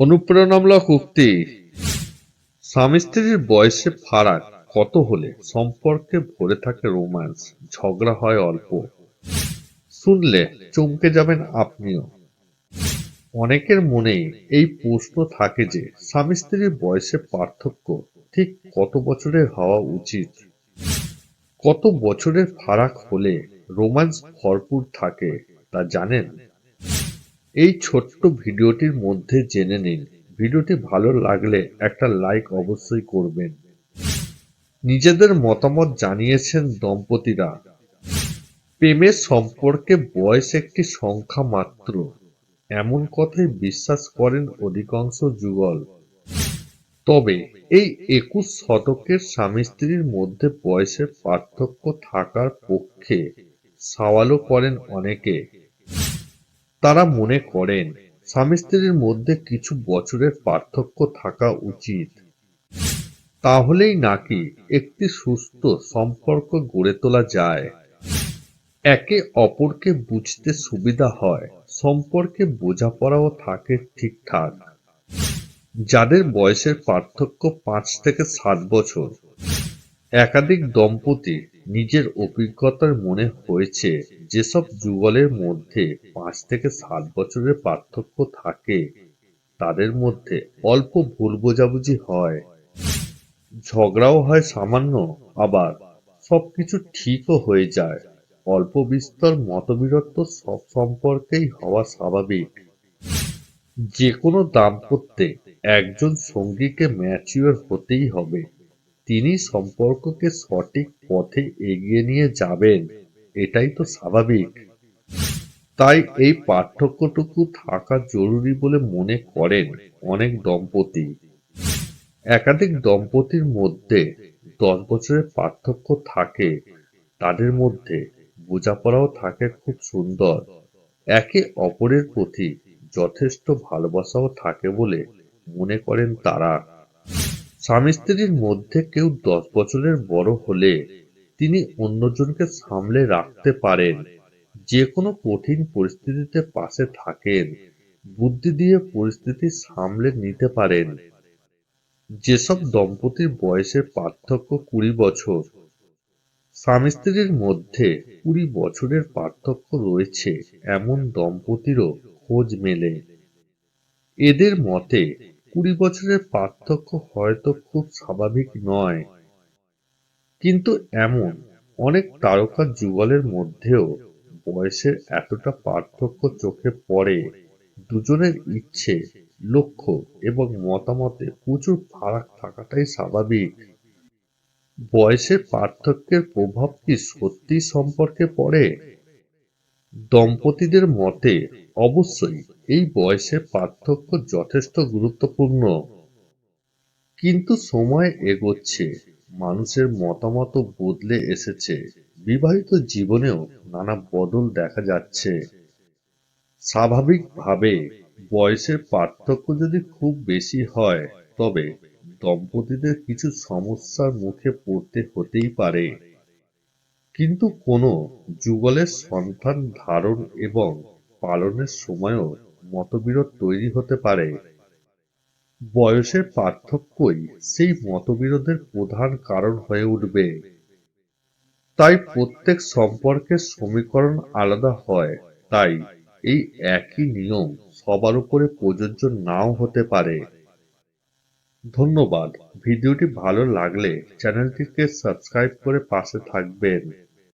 অনুপ্রেরণামূলক উক্তি, স্বামী স্ত্রীর বয়সে ফারাক কত হলে সম্পর্কে ভরে থাকে রোম্যান্স, ঝগড়া হয় অল্প। শুনলে চমকে যাবেন আপনিও। অনেকের মনেই এই প্রশ্ন থাকে যে, স্বামী স্ত্রীর বয়সে পার্থক্য ঠিক কত বছরের হওয়া উচিত? কত বছরের ফারাক হলে রোম্যান্স ভরপুর থাকে তা জানেন? এই ছোট্ট ভিডিওটির মধ্যে জেনে নিন। ভিডিওটি ভালো লাগলে একটা লাইক অবশ্যই করবেন। নিজেদের মতামত জানিয়েছেন দম্পতিরা। প্রেমের সম্পর্কে বয়স একটি সংখ্যা মাত্র। এমন কথাই বিশ্বাস করেন অধিকাংশ যুগল। তবে এই একুশ শতকের স্বামী স্ত্রীর মধ্যে বয়সের পার্থক্য থাকার পক্ষে সওয়ালও করেন অনেকে। তারা মনে করেন, স্বামী স্ত্রীর মধ্যে কিছু বছরের পার্থক্য থাকা উচিত। তাহলেই নাকি একটি সুস্থ সম্পর্ক গড়ে তোলা যায়। একে অপরকে বুঝতে সুবিধা হয়, সম্পর্কে বোঝাপড়াও থাকে ঠিকঠাক। যাদের বয়সের পার্থক্য পাঁচ থেকে সাত বছর, একাধিক দম্পতি নিজের অভিজ্ঞতার মনে হয়েছে যেসব যুগলের মধ্যে পাঁচ থেকে সাত বছরের পার্থক্য থাকে, তাদের মধ্যে অল্প ভুল বোঝাবুঝি হয়। ঝগড়াও হয় সামান্য, আবার সবকিছু ঠিকও হয়ে যায়। অল্প বিস্তর মতবিরোধ তো সব সম্পর্কেই হওয়া স্বাভাবিক। যে কোনো দাম্পত্যে একজন সঙ্গীকে ম্যাচিওর হতেই হবে। তিনি সম্পর্ককে সঠিক পথে এগিয়ে নিয়ে যাবেন। এটাই তো স্বাভাবিক। তাই এই পার্থক্যটুকু থাকা জরুরি বলে মনে করেন অনেক দম্পতি। একাধিক দম্পতির মধ্যে দশ বছরের পার্থক্য থাকে। তাদের মধ্যে বোঝাপড়াও থাকে খুব সুন্দর। একে অপরের প্রতি যথেষ্ট ভালোবাসাও থাকে বলে মনে করেন তারা। স্বামী স্ত্রীর মধ্যে কেউ দশ বছরের বড় হলে তিনি অন্যজনকে সামলে রাখতে পারেন। যে কোনো কঠিন পরিস্থিতিতে পাশে থাকেন। বুদ্ধি দিয়ে পরিস্থিতি সামলে নিতে পারেন। যেসব দম্পতির বয়সের পার্থক্য কুড়ি বছর স্বামী স্ত্রীর মধ্যে কুড়ি বছরের পার্থক্য রয়েছে, এমন দম্পতিরও খোঁজ মেলে। এদের মতে কুড়ি বছরের পার্থক্য হয়তো খুব স্বাভাবিক নয়। কিন্তু এমন অনেক তারকা যুগলের মধ্যেও বয়সের এতটা পার্থক্য চোখে পড়ে, দুজনের ইচ্ছে, লক্ষ্য এবং মতামতে প্রচুর ফারাক থাকাটাই স্বাভাবিক। বয়সের পার্থক্যের প্রভাব কি সত্যি সম্পর্কে পড়ে? দম্পতিদের মতে অবশ্যই এই বয়সের পার্থক্য যথেষ্ট গুরুত্বপূর্ণ। কিন্তু সময় এগোচ্ছে, মানুষের মতামত বদলে এসেছে, বিবাহিত জীবনেও নানা বদল দেখা যাচ্ছে। স্বাভাবিকভাবে বয়সের পার্থক্য যদি খুব বেশি হয়, তবে দম্পতিদের কিছু সমস্যার মুখে পড়তে হতেই পারে। কিন্তু কোনো যুগলের সন্তান ধারণ এবং পালনের সময়ও মতবিরোধ তৈরি হতে পারে। বয়সের পার্থক্যই সেই মতবিরোধের প্রধান কারণ হয়ে উঠবে। তাই প্রত্যেক সম্পর্কের সমীকরণ আলাদা হয়, তাই এই একই নিয়ম সবার উপরে প্রযোজ্য নাও হতে পারে। ধন্যবাদ। ভিডিওটি ভালো লাগলে চ্যানেলটিকে সাবস্ক্রাইব করে পাশে থাকবেন।